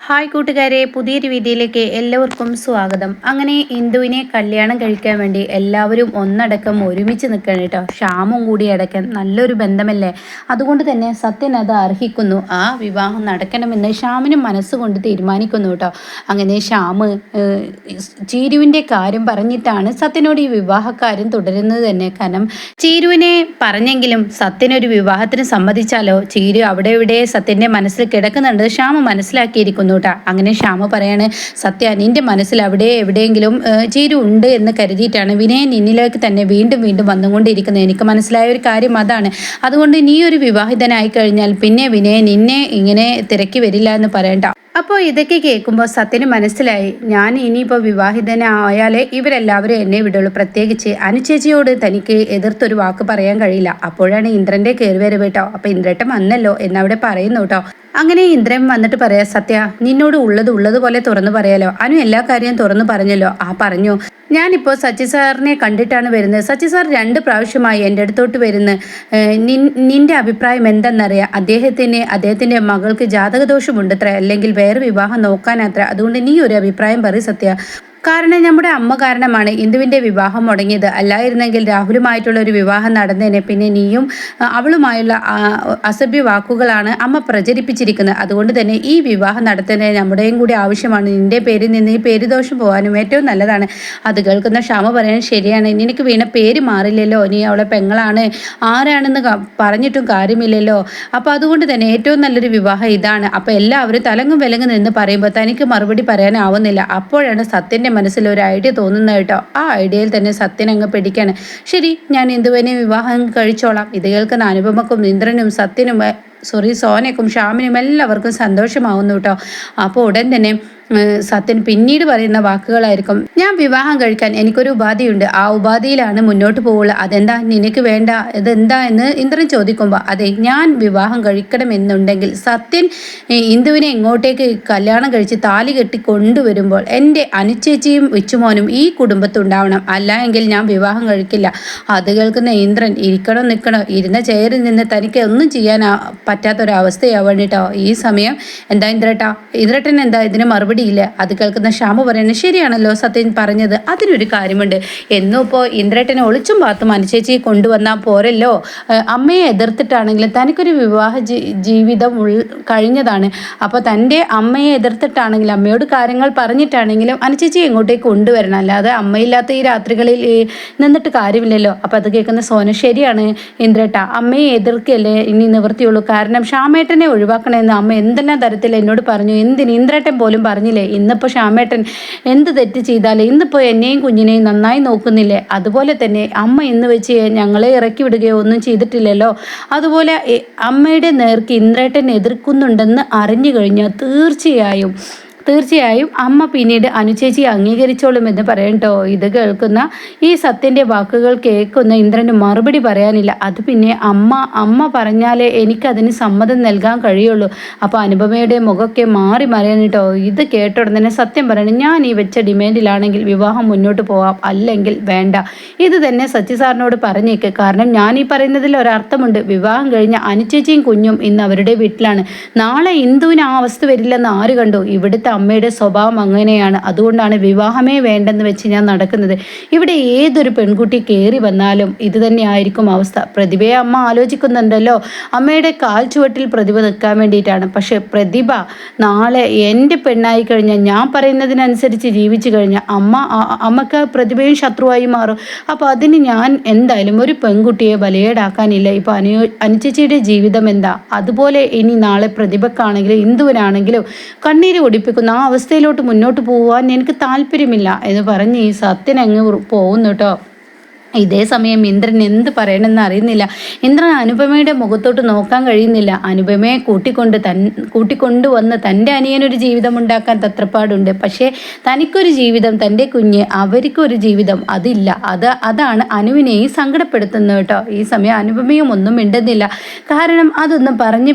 Hi കൂട്ടുകാരെ പുതിയൊരു വീഡിയോയിലേക്ക് എല്ലാവർക്കും സ്വാഗതം. അങ്ങനെ ഇന്ദുവിനെ കല്യാണം കഴിക്കാൻ വേണ്ടി എല്ലാവരും ഒന്നടക്കം ഒരുമിച്ച് നിൽക്കണം കേട്ടോ. ക്ഷാമം കൂടി അടക്കാൻ നല്ലൊരു ബന്ധമല്ലേ? അതുകൊണ്ട് തന്നെ സത്യൻ അത് അർഹിക്കുന്നു. ആ വിവാഹം നടക്കണമെന്ന് ഷ്യാമിനും മനസ്സുകൊണ്ട് തീരുമാനിക്കുന്നു കേട്ടോ. അങ്ങനെ ഷ്യാമ് ചീരുവിന്റെ കാര്യം പറഞ്ഞിട്ടാണ് സത്യനോട് ഈ വിവാഹക്കാര്യം തുടരുന്നത് തന്നെ. കാരണം ചീരുവിനെ പറഞ്ഞെങ്കിലും സത്യനൊരു വിവാഹത്തിന് സമ്മതിച്ചാലോ? ചീരു അവിടെ ഇവിടെ സത്യന്റെ മനസ്സിൽ കിടക്കുന്നുണ്ട്. ഷ്യാമ മനസ്സിലാക്കിയിരിക്കുന്നു. കേട്ടോ അങ്ങനെ ഷ്യാമ പറയാണ് സത്യ നിന്റെ മനസ്സിൽ അവിടെ എവിടെയെങ്കിലും ചേരു ഉണ്ട് എന്ന് കരുതിയിട്ടാണ് വിനയൻ നിന്നിലേക്ക് തന്നെ വീണ്ടും വീണ്ടും വന്നുകൊണ്ടിരിക്കുന്നത്. എനിക്ക് മനസ്സിലായ ഒരു കാര്യം അതാണ്. അതുകൊണ്ട് നീ ഒരു വിവാഹിതനായി കഴിഞ്ഞാൽ പിന്നെ വിനയൻ നിന്നെ ഇങ്ങനെ തിരക്കി വരില്ല എന്ന് പറയണ്ട. അപ്പോൾ ഇതൊക്കെ കേൾക്കുമ്പോൾ സത്യന് മനസ്സിലായി. ഞാൻ ഇനിയിപ്പോൾ വിവാഹിതനായാലേ ഇവരെല്ലാവരും എന്നെ വിടുള്ളൂ. പ്രത്യേകിച്ച് അനുചേച്ചിയോട് തനിക്ക് എതിർത്തൊരു വാക്ക് പറയാൻ കഴിയില്ല. അപ്പോഴാണ് ഇന്ദ്രന്റെ കയറിവരവ് കേട്ടോ. അപ്പോൾ ഇന്ദ്രട്ടം വന്നല്ലോ എന്നവിടെ പറയുന്നു കേട്ടോ. അങ്ങനെ ഇന്ദ്രൻ വന്നിട്ട് പറയാ സത്യ നിന്നോട് ഉള്ളത് ഉള്ളതുപോലെ തുറന്നു പറയാലോ. അനു എല്ലാ കാര്യവും തുറന്നു പറഞ്ഞല്ലോ. ആ പറഞ്ഞു. ഞാനിപ്പോൾ സച്ചി സാറിനെ കണ്ടിട്ടാണ് വരുന്നത്. സച്ചി സാർ രണ്ട് പ്രാവശ്യമായി എന്റെ അടുത്തോട്ട് വരുന്നത് നിന്റെ അഭിപ്രായം എന്തെന്നറിയാം? അദ്ദേഹത്തിന് അദ്ദേഹത്തിന്റെ മകൾക്ക് ജാതകദോഷമുണ്ട് അല്ലെങ്കിൽ വേറെ വിവാഹം നോക്കാനത്ര അതുകൊണ്ട് നീ ഒരു അഭിപ്രായം പറയും സത്യ. കാരണം നമ്മുടെ അമ്മ കാരണമാണ് ഇന്ദുവിന്റെ വിവാഹം മുടങ്ങിയത്. അല്ലായിരുന്നെങ്കിൽ രാഹുലുമായിട്ടുള്ള ഒരു വിവാഹം നടന്നതിനെ പിന്നെ നീയും അവളുമായുള്ള അസഭ്യ വാക്കുകളാണ് അമ്മ പ്രചരിപ്പിച്ചിരിക്കുന്നത്. അതുകൊണ്ട് തന്നെ ഈ വിവാഹം നടത്തുന്നതിന് നമ്മുടെയും കൂടി ആവശ്യമാണ്. നിന്റെ പേരിൽ നിന്ന് ഈ പേര് ദോഷം പോകാനും ഏറ്റവും നല്ലതാണ്. അത് കേൾക്കുന്ന ക്ഷമ പറയാൻ ശരിയാണ്. നിനക്ക് വീണ പേര് മാറില്ലല്ലോ. നീ അവളെ പെങ്ങളാണ്. ആരാണെന്ന് പറഞ്ഞിട്ടും കാര്യമില്ലല്ലോ. അപ്പോൾ അതുകൊണ്ട് തന്നെ ഏറ്റവും നല്ലൊരു വിവാഹം ഇതാണ്. അപ്പോൾ എല്ലാവരും തലങ്ങും വിലങ്ങും നിന്ന് പറയുമ്പോൾ തനിക്ക് മറുപടി പറയാനാവുന്നില്ല. അപ്പോഴാണ് സത്യന്റെ മനസ്സിൽ ഒരു ഐഡിയ തോന്നുന്ന കേട്ടോ. ആ ഐഡിയയിൽ തന്നെ സത്യൻ അങ്ങ് പിടിക്കാണ്. ശരി ഞാൻ എന്തുവനെ വിവാഹം കഴിച്ചോളാം. ഇത് കേൾക്കുന്ന അനുപമക്കും ഇന്ദ്രനും സത്യനും സോറി സോനയ്ക്കും ഷ്യാമിനും എല്ലാവർക്കും സന്തോഷമാവുന്നു കേട്ടോ. അപ്പോൾ ഉടൻ തന്നെ സത്യൻ പിന്നീട് പറയുന്ന വാക്കുകളായിരിക്കും ഞാൻ വിവാഹം കഴിക്കാൻ എനിക്കൊരു ഉപാധിയുണ്ട്. ആ ഉപാധിയിലാണ് മുന്നോട്ട് പോകുള്ളൂ അതെന്താ? നിനക്ക് വേണ്ട. ഇതെന്താ എന്ന് ഇന്ദ്രൻ ചോദിക്കുമ്പോൾ അതെ ഞാൻ വിവാഹം കഴിക്കണമെന്നുണ്ടെങ്കിൽ സത്യൻ ഇന്ദുവിനെ ഇങ്ങോട്ടേക്ക് കല്യാണം കഴിച്ച് താലി കെട്ടി കൊണ്ടുവരുമ്പോൾ എന്റെ അനുചേച്ചിയും വിച്ചുമോനും ഈ കുടുംബത്തുണ്ടാവണം. അല്ല എങ്കിൽ ഞാൻ വിവാഹം കഴിക്കില്ല. അത് കേൾക്കുന്ന ഇന്ദ്രൻ ഇരിക്കണോ നിൽക്കണോ. ഇരുന്ന ചെയറിൽ നിന്ന് തനിക്ക് ഒന്നും ചെയ്യാൻ പറ്റാത്തൊരവസ്ഥയാവേണ്ടിട്ടോ ഈ സമയം എന്താ ഇന്ദ്രട്ടാ? ഇന്ദ്രട്ടൻ എന്താ ഇതിന് മറുപടി മറുപടിയില്ല അത് കേൾക്കുന്ന ശ്യാമ പറയുന്നത് ശരിയാണല്ലോ സത്യൻ പറഞ്ഞത്. അതിനൊരു കാര്യമുണ്ട്. എന്നും ഇപ്പോൾ ഇന്ദ്രേട്ടനെ ഒളിച്ചും പാത്തും അനുചേച്ചിയെ കൊണ്ടുവന്നാൽ പോരല്ലോ. അമ്മയെ എതിർത്തിട്ടാണെങ്കിലും തനിക്കൊരു വിവാഹ ജീവിതം കഴിഞ്ഞതാണ്. അപ്പോൾ തന്റെ അമ്മയെ എതിർത്തിട്ടാണെങ്കിലും അമ്മയോട് കാര്യങ്ങൾ പറഞ്ഞിട്ടാണെങ്കിലും അനുശേച്ചി എങ്ങോട്ടേക്ക് കൊണ്ടുവരണം. അല്ലാതെ അമ്മയില്ലാത്ത ഈ രാത്രികളിൽ നിന്നിട്ട് കാര്യമില്ലല്ലോ. അപ്പോൾ അത് കേൾക്കുന്ന സോന ശരിയാണ് ഇന്ദ്രേട്ട. അമ്മയെ എതിർക്കല്ലേ ഇനി നിവൃത്തിയുള്ളൂ. കാരണം ശ്യാമേട്ടനെ ഒഴിവാക്കണമെന്ന് അമ്മ എന്തെല്ലാം തരത്തിൽ എന്നോട് പറഞ്ഞു. എന്തിന്? ഇന്ദ്രേട്ടൻ പോലും പറഞ്ഞു പറഞ്ഞില്ലേ? ഇന്നിപ്പോൾ ശ്യാമേട്ടൻ എന്ത് തെറ്റ് ചെയ്താലേ ഇന്നിപ്പോൾ എന്നെയും കുഞ്ഞിനെയും നന്നായി നോക്കുന്നില്ലേ? അതുപോലെ തന്നെ അമ്മ ഇന്ന് വെച്ച് ഞങ്ങളെ ഇറക്കി വിടുകയോ ഒന്നും ചെയ്തിട്ടില്ലല്ലോ? അതുപോലെ അമ്മയുടെ നേർക്ക് ഇന്ദ്രേട്ടൻ എതിർക്കുന്നുണ്ടെന്ന് അറിഞ്ഞു കഴിഞ്ഞാൽ തീർച്ചയായും തീർച്ചയായും അമ്മ പിന്നീട് അനുചേച്ചി അംഗീകരിച്ചോളുമെന്ന് പറയണ്ടോ ഇത് കേൾക്കുന്ന ഈ സത്യന്റെ വാക്കുകൾ കേൾക്കുന്ന ഇന്ദ്രന് മറുപടി പറയാനില്ല. അത് പിന്നെ അമ്മ അമ്മ പറഞ്ഞാലേ എനിക്കതിന് സമ്മതം നൽകാൻ കഴിയുള്ളൂ. അപ്പോൾ അനുപമയുടെ മുഖമൊക്കെ മാറി മറിയാനിട്ടോ ഇത് കേട്ട ഉടനെ സത്യം പറയണം. ഞാൻ ഈ വെച്ച ഡിമാൻഡിലാണെങ്കിൽ വിവാഹം മുന്നോട്ട് പോവാം. അല്ലെങ്കിൽ വേണ്ട. ഇത് തന്നെ സച്ചി സാറിനോട് പറഞ്ഞേക്ക്. കാരണം ഞാൻ ഈ പറയുന്നതിൽ ഒരർത്ഥമുണ്ട്. വിവാഹം കഴിഞ്ഞ അനുചേച്ചിയും കുഞ്ഞും ഇന്ന് അവരുടെ വീട്ടിലാണ്. നാളെ ഇന്ദുവിന് ആ അവസ്ഥ വരില്ലെന്ന് ആര് കണ്ടു? ഇവിടുത്തെ അമ്മയുടെ സ്വഭാവം അങ്ങനെയാണ്. അതുകൊണ്ടാണ് വിവാഹമേ വേണ്ടെന്ന് വെച്ച് ഞാൻ നടക്കുന്നത്. ഇവിടെ ഏതൊരു പെൺകുട്ടി കയറി വന്നാലും ഇത് തന്നെയായിരിക്കും അവസ്ഥ. പ്രതിഭയെ അമ്മ ആലോചിക്കുന്നുണ്ടല്ലോ. അമ്മയുടെ കാൽ ചുവട്ടിൽ പ്രതിഭ നിൽക്കാൻ വേണ്ടിയിട്ടാണ്. പക്ഷേ പ്രതിഭ നാളെ എന്റെ പെണ്ണായി കഴിഞ്ഞാൽ ഞാൻ പറയുന്നതിനനുസരിച്ച് ജീവിച്ചു കഴിഞ്ഞാൽ അമ്മ അമ്മയ്ക്ക് പ്രതിഭയും ശത്രുവായി മാറും. അപ്പോൾ അതിന് ഞാൻ എന്തായാലും ഒരു പെൺകുട്ടിയെ ബലയേടാക്കാനില്ല ഇപ്പോൾ അനു അനുചേച്ചിയുടെ ജീവിതം എന്താ? അതുപോലെ ഇനി നാളെ പ്രതിഭക്കാണെങ്കിലും ഇന്ദുവിനാണെങ്കിലും കണ്ണീര് ഒടിപ്പിക്കുന്ന ആ അവസ്ഥയിലോട്ട് മുന്നോട്ട് പോകാൻ എനിക്ക് താല്പര്യമില്ല എന്ന് പറഞ്ഞ് ഈ സത്യൻ അങ്ങ് പോകുന്നു കേട്ടോ ഇതേ സമയം ഇന്ദ്രൻ എന്ത് പറയണമെന്ന് അറിയുന്നില്ല. ഇന്ദ്രൻ അനുപമയുടെ മുഖത്തോട്ട് നോക്കാൻ കഴിയുന്നില്ല. അനുപമയെ കൂട്ടിക്കൊണ്ട് തൻ കൂട്ടിക്കൊണ്ടു വന്ന് തന്റെ അനിയനൊരു ജീവിതം ഉണ്ടാക്കാൻ തത്രപ്പാടുണ്ട്. പക്ഷേ തനിക്കൊരു ജീവിതം തന്റെ കുഞ്ഞ് അവർക്കൊരു ജീവിതം അതില്ല. അത് അതാണ് അനുവിനെയും സങ്കടപ്പെടുത്തുന്നത് കേട്ടോ. ഈ സമയം അനുപമയും ഒന്നും മിണ്ടുന്നില്ല. കാരണം അതൊന്നും പറഞ്ഞ്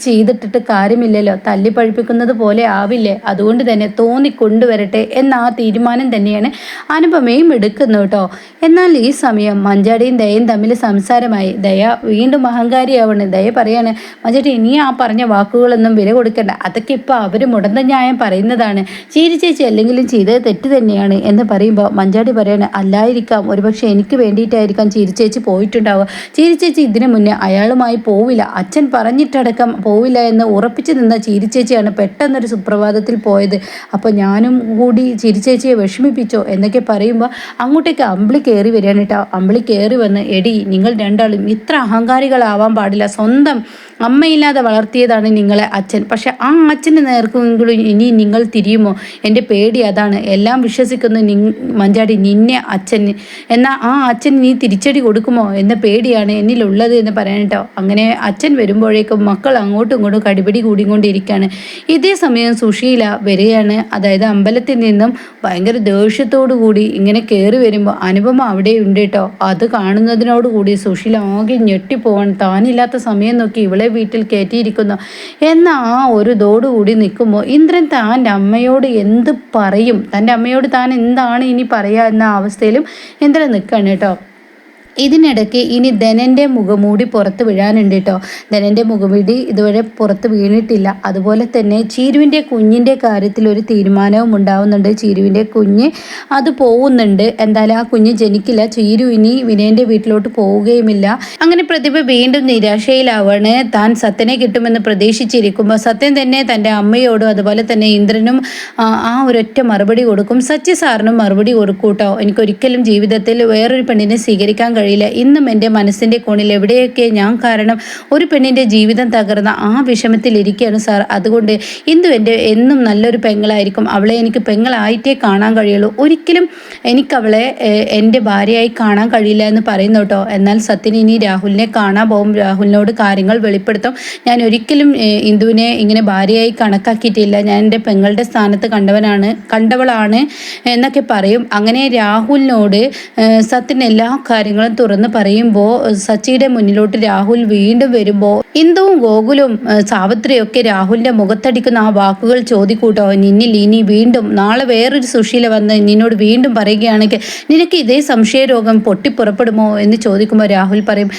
ചെയ്തിട്ടിട്ട് കാര്യമില്ലല്ലോ. തല്ലി പഴിപ്പിക്കുന്നത് പോലെ ആവില്ലേ? അതുകൊണ്ട് തന്നെ തോന്നിക്കൊണ്ടുവരട്ടെ എന്ന ആ തീരുമാനം തന്നെയാണ് അനുപമയും എടുക്കുന്നത് കേട്ടോ. എന്നാൽ എന്നാൽ ഈ സമയം മഞ്ചാടിയും ദയയും തമ്മിൽ സംസാരമായി. ദയ വീണ്ടും അഹങ്കാരിയാവണ്. ദയ പറയാണ് മഞ്ചാടി ഇനി ആ പറഞ്ഞ വാക്കുകളൊന്നും വില കൊടുക്കണ്ട. അതൊക്കെ ഇപ്പോൾ അവർ മുടന്ത ന്യായം പറയുന്നതാണ്. ചീരി ചേച്ചി അല്ലെങ്കിലും ചെയ്തത് തെറ്റ് തന്നെയാണ്. എന്ന് പറയുമ്പോൾ മഞ്ചാടി പറയാണ് അല്ലായിരിക്കാം. ഒരുപക്ഷെ എനിക്ക് വേണ്ടിയിട്ടായിരിക്കാം ചീരി ചേച്ചി പോയിട്ടുണ്ടാവുക. ചീരി ചേച്ചി ഇതിനു മുന്നേ അയാളുമായി പോവില്ല. അച്ഛൻ പറഞ്ഞിട്ടടക്കം പോവില്ല എന്ന് ഉറപ്പിച്ചു നിന്ന ചീരി ചേച്ചിയാണ് പെട്ടെന്നൊരു സുപ്രഭാതത്തിൽ പോയത്. അപ്പോൾ ഞാനും കൂടി ചിരിച്ചേച്ചിയെ ചേച്ചിയെ വിഷമിപ്പിച്ചോ? എന്നൊക്കെ പറയുമ്പോൾ അങ്ങോട്ടേക്ക് അമ്പിളി കയറി വരികയാണ് കേട്ടോ അമ്പിളി കയറി വന്ന് എടി നിങ്ങൾ രണ്ടാളും ഇത്ര അഹങ്കാരികളാവാൻ പാടില്ല. സ്വന്തം അമ്മയില്ലാതെ വളർത്തിയതാണ് നിങ്ങളെ അച്ഛൻ. പക്ഷെ ആ അച്ഛന് നേർക്കെങ്കിലും ഇനി നിങ്ങൾ തിരിയുമോ? എന്റെ പേടി അതാണ്. എല്ലാം വിശ്വസിക്കുന്ന നി മഞ്ചാടി നിന്നെ അച്ഛൻ. എന്നാൽ ആ അച്ഛൻ നീ തിരിച്ചടി കൊടുക്കുമോ? എന്ന പേടിയാണ് എന്നിലുള്ളത് എന്ന് പറയാൻ കേട്ടോ അങ്ങനെ അച്ഛൻ വരുമ്പോഴേക്കും മക്കൾ അങ്ങോട്ടും ഇങ്ങോട്ടും കടിപിടി കൂടിക്കൊണ്ടിരിക്കുകയാണ് ഇതേ സമയം സുശീല വരികയാണ്. അതായത് അമ്പലത്തിൽ നിന്നും ഭയങ്കര ദേഷ്യത്തോടു കൂടി ഇങ്ങനെ കയറി വരുമ്പോൾ അനുപമ അവിടെ ഉണ്ട് കേട്ടോ അത് കാണുന്നതിനോട് കാണുന്നതിനോടുകൂടി സുശീല ആകെ ഞെട്ടിപ്പോവാൻ താനില്ലാത്ത സമയം നോക്കി ഇവളെ വീട്ടിൽ കയറ്റിയിരിക്കുന്നു എന്ന ആ ഒരു കൂടി നിൽക്കുമ്പോൾ ഇന്ദ്രൻ താന്റെ അമ്മയോട് എന്ത് പറയും? തന്റെ അമ്മയോട് താൻ എന്താണ് ഇനി പറയുക എന്ന അവസ്ഥയിലും ഇന്ദ്രൻ നിൽക്കുകയാണ് കേട്ടോ ഇതിനിടയ്ക്ക് ഇനി ധനന്റെ മുഖമൂടി പുറത്ത് വീഴാനുണ്ട് കേട്ടോ ധനന്റെ മുഖമൂടി ഇതുവരെ പുറത്ത് വീണിട്ടില്ല. അതുപോലെ തന്നെ ചീരുവിന്റെ കുഞ്ഞിന്റെ കാര്യത്തിൽ ഒരു തീരുമാനവും ഉണ്ടാവുന്നുണ്ട്. ചീരുവിന്റെ കുഞ്ഞ് അത് പോകുന്നുണ്ട് എന്തായാലും ആ കുഞ്ഞ് ജനിക്കില്ല. ചീരു ഇനി വിനയന്റെ വീട്ടിലോട്ട് പോവുകയുമില്ല. അങ്ങനെ പ്രതിഭ വീണ്ടും നിരാശയിലാവാണ്. താൻ സത്യനെ കിട്ടുമെന്ന് പ്രതീക്ഷിച്ചിരിക്കുമ്പോൾ സത്യൻ തന്നെ തന്റെ അമ്മയോടും അതുപോലെ തന്നെ ഇന്ദ്രനും ആ ഒരൊറ്റ മറുപടി കൊടുക്കും. സച്ചി സാറിനും മറുപടി കൊടുക്കൂട്ടോ. കേട്ടോ എനിക്കൊരിക്കലും ജീവിതത്തിൽ വേറൊരു പെണ്ണിനെ സ്വീകരിക്കാൻ കഴിയില്ല ഇന്നും എന്റെ മനസ്സിന്റെ കോണിൽ എവിടെയൊക്കെ ഞാൻ കാരണം ഒരു പെണ്ണിന്റെ ജീവിതം തകർന്ന ആ വിഷമത്തിലിരിക്കുകയാണ് സാർ. അതുകൊണ്ട് ഇന്ദു എന്റെ എന്നും നല്ലൊരു പെങ്ങളായിരിക്കും. അവളെ എനിക്ക് പെങ്ങളായിട്ടേ കാണാൻ കഴിയുള്ളൂ. ഒരിക്കലും എനിക്കവളെ എന്റെ ഭാര്യയായി കാണാൻ കഴിയില്ല എന്ന് പറയുന്നു കേട്ടോ. എന്നാൽ സത്യൻ ഇനി രാഹുലിനെ കാണാൻ പോകും. രാഹുലിനോട് കാര്യങ്ങൾ വെളിപ്പെടുത്തും. ഞാൻ ഒരിക്കലും ഇന്ദുവിനെ ഇങ്ങനെ ഭാര്യയായി കണക്കാക്കിയിട്ടില്ല. ഞാൻ എന്റെ പെങ്ങളുടെ സ്ഥാനത്ത് കണ്ടവനാണ് കണ്ടവളാണ് എന്നൊക്കെ പറയും. അങ്ങനെ രാഹുലിനോട് സത്യൻ എല്ലാ കാര്യങ്ങളും തുറന്ന് പറയുമ്പോൾ സച്ചിയുടെ മുന്നിലോട്ട് രാഹുൽ വീണ്ടും വരുമ്പോൾ ഇന്ദുവും ഗോകുലും സാവിത്രിയൊക്കെ രാഹുലിന്റെ മുഖത്തടിക്കുന്ന ആ വാക്കുകൾ ചോദിക്കൂട്ടോ. നിന്നിൽ ഇനി വീണ്ടും നാളെ വേറൊരു സുശീല വന്ന് നിന്നോട് വീണ്ടും പറയുകയാണെങ്കിൽ നിനക്ക് ഇതേ സംശയരോഗം പൊട്ടിപ്പുറപ്പെടുമോ? എന്ന് ചോദിക്കുമ്പോൾ രാഹുൽ പറയും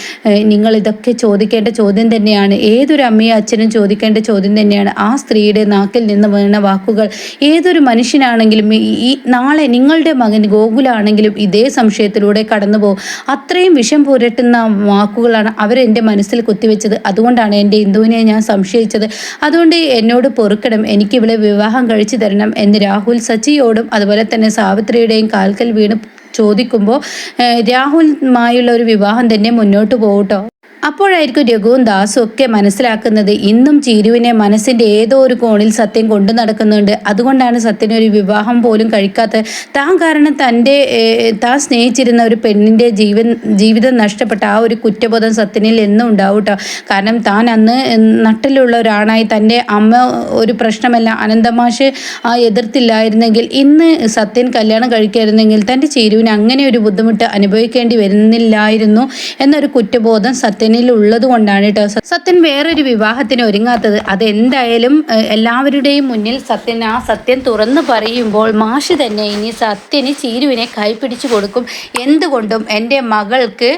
നിങ്ങൾ ഇതൊക്കെ ചോദിക്കേണ്ട ചോദ്യം തന്നെയാണ്. ഏതൊരു അമ്മയും അച്ഛനും ചോദിക്കേണ്ട ചോദ്യം തന്നെയാണ്. ആ സ്ത്രീയുടെ നാക്കിൽ നിന്ന് വീണ വാക്കുകൾ. ഏതൊരു മനുഷ്യനാണെങ്കിലും ഈ നാളെ നിങ്ങളുടെ മകൻ ഗോകുലാണെങ്കിലും ഇതേ സംശയത്തിലൂടെ കടന്നു പോകും അത്രയും വിഷം പുരട്ടുന്ന വാക്കുകളാണ് അവരെന്റെ മനസ്സിൽ കുത്തിവെച്ചത്. അതുകൊണ്ടാണ് എന്റെ ഇന്ദുവിനെ ഞാൻ സംശയിച്ചത്. അതുകൊണ്ട് എന്നോട് പൊറുക്കണം. എനിക്ക് ഇവളെ വിവാഹം കഴിച്ചു തരണം എന്ന് രാഹുൽ സച്ചിയോടും അതുപോലെ തന്നെ സാവിത്രിയുടെയും കാൽക്കൽ വീണ് ചോദിക്കുമ്പോൾ രാഹുലുമായുള്ള ഒരു വിവാഹം തന്നെ മുന്നോട്ട് പോകട്ടോ അപ്പോഴായിരിക്കും രഘുവും ദാസും ഒക്കെ മനസ്സിലാക്കുന്നത് ഇന്നും ചീരുവിനെ മനസ്സിന്റെ ഏതോ ഒരു കോണിൽ സത്യം കൊണ്ടു നടക്കുന്നുണ്ട്. അതുകൊണ്ടാണ് ഒരു വിവാഹം പോലും കഴിക്കാത്ത താൻ കാരണം തന്റെ താൻ സ്നേഹിച്ചിരുന്ന ഒരു പെണ്ണിന്റെ ജീവൻ ജീവിതം നഷ്ടപ്പെട്ട ആ ഒരു കുറ്റബോധം സത്യനിൽ എന്നും ഉണ്ടാവും കേട്ടോ കാരണം താൻ അന്ന് നട്ടിലുള്ള ഒരാണായി തന്റെ അമ്മ ഒരു പ്രശ്നമല്ല അനന്തമാഷ് ആ എതിർത്തില്ലായിരുന്നെങ്കിൽ ഇന്ന് സത്യൻ കല്യാണം കഴിക്കായിരുന്നെങ്കിൽ തന്റെ ചീരുവിന് അങ്ങനെ ഒരു ബുദ്ധിമുട്ട് അനുഭവിക്കേണ്ടി വരുന്നില്ലായിരുന്നു എന്നൊരു കുറ്റബോധം സത്യൻ ഉള്ളത് കൊണ്ടാണ് കേട്ടോ സത്യൻ വേറൊരു വിവാഹത്തിന് ഒരുങ്ങാത്തത്. അതെന്തായാലും എല്ലാവരുടെയും മുന്നിൽ സത്യൻ ആ സത്യം തുറന്നു പറയുമ്പോൾ മാഷ് തന്നെ ഇനി സത്യന് ചീരുവിനെ കൈപ്പിടിച്ചു കൊടുക്കും. എന്തുകൊണ്ടും എന്റെ മകൾക്ക്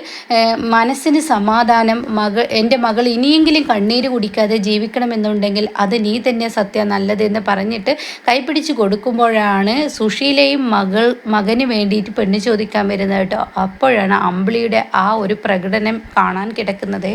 മനസ്സിന് സമാധാനം മകൾ എന്റെ മകൾ ഇനിയെങ്കിലും കണ്ണീര് കുടിക്കാതെ ജീവിക്കണമെന്നുണ്ടെങ്കിൽ അത് നീ തന്നെ സത്യ നല്ലതെന്ന് പറഞ്ഞിട്ട് കൈപ്പിടിച്ച് കൊടുക്കുമ്പോഴാണ് സുശീലയും മകൾ മകന് വേണ്ടിയിട്ട് പെണ്ണ് ചോദിക്കാൻ വരുന്നത് കേട്ടോ. അപ്പോഴാണ് അമ്പിളിയുടെ ആ ഒരു പ്രകടനം കാണാൻ കിടക്കുന്നത്. ചേർക്കുന്നത്